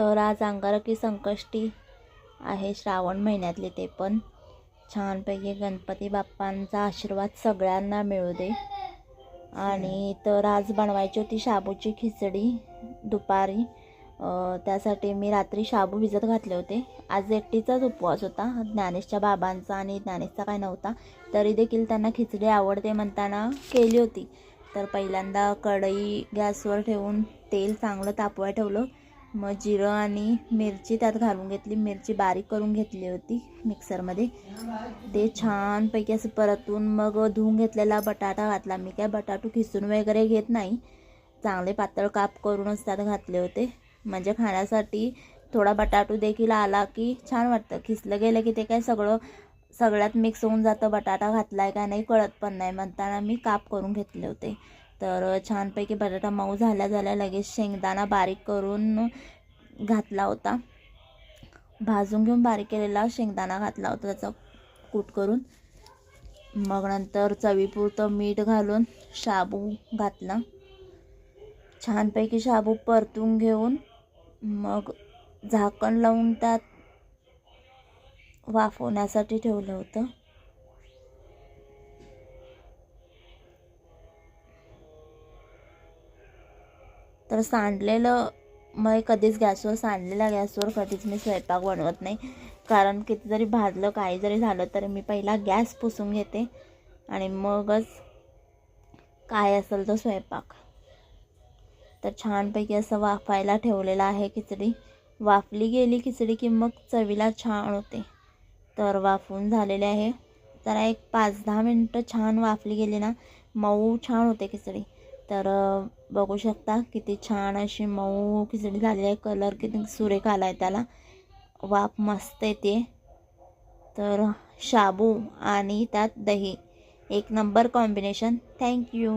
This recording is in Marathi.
तर आज अंगारकी संकष्टी आहे श्रावण महिन्यातले ते पण. छानपैकी गणपती बाप्पांचा आशीर्वाद सगळ्यांना मिळू दे. आणि तर आज बनवायची होती शाबूची खिचडी दुपारी. त्यासाठी मी रात्री शाबू भिजत घातले होते. आज एकटीचाच उपवास होता. ज्ञानेशच्या बाबांचा आणि ज्ञानेशचा काय नव्हता. तरी देखील त्यांना खिचडी आवडते म्हणताना केली होती. तर पहिल्यांदा कढई गॅसवर ठेवून तेल चांगलं तापवाय ठेवलं. मग जिरं आणि मिरची त्यात घालून घेतली. मिरची बारीक करून घेतली होती मिक्सरमध्ये. ते छानपैकी असं परतून मग धुवून घेतलेला बटाटा घातला. मी काय बटाटू खिसून वगैरे घेत नाही. चांगले पातळ काप करूनच त्यात घातले होते. म्हणजे खाण्यासाठी थोडा बटाटू देखील आला की छान वाटतं. खिसलं गेलं की ते काय सगळं सगळ्यात मिक्स होऊन जातं. बटाटा घातला आहे का नाही कळत पण नाही. म्हणताना मी काप करून घेतले होते. तर छानपैकी बटाटा मऊ झाल्या झाल्या लगेच शेंगदाणा बारीक करून घातला होता. भाजून घेऊन बारीक केलेला शेंगदाणा घातला होता त्याचा कूट करून. मग नंतर चवीपुरतं मीठ घालून शाबू घातला. छानपैकी शाबू परतून घेऊन मग झाकण लावून त्यात वाफवण्यासाठी ठेवलं होतं. तर सांडलेलं मग कधीच गॅसवर सांडलेल्या गॅसवर कधीच मी स्वयंपाक बनवत नाही. कारण किती जरी भाजलं काही जरी झालं तर मी पहिला गॅस पुसून घेते. आणि मगच काय असेल तो स्वयंपाक. तर छानपैकी असं वाफायला ठेवलेलं आहे खिचडी. वाफली गेली खिचडी की मग चवीला छान होते. तर वाफून झालेले आहे. जरा एक पाच दहा मिनटं छान वाफली गेली ना मऊ छान होते खिचडी. तर बघू शकता किती छान अशी मऊ खिचडी झालेली आहे. कलर किती सुरेख आला आहे त्याला. वाफ मस्त येते तर शाबू आणि त्यात दही. एक नंबर कॉम्बिनेशन. थँक्यू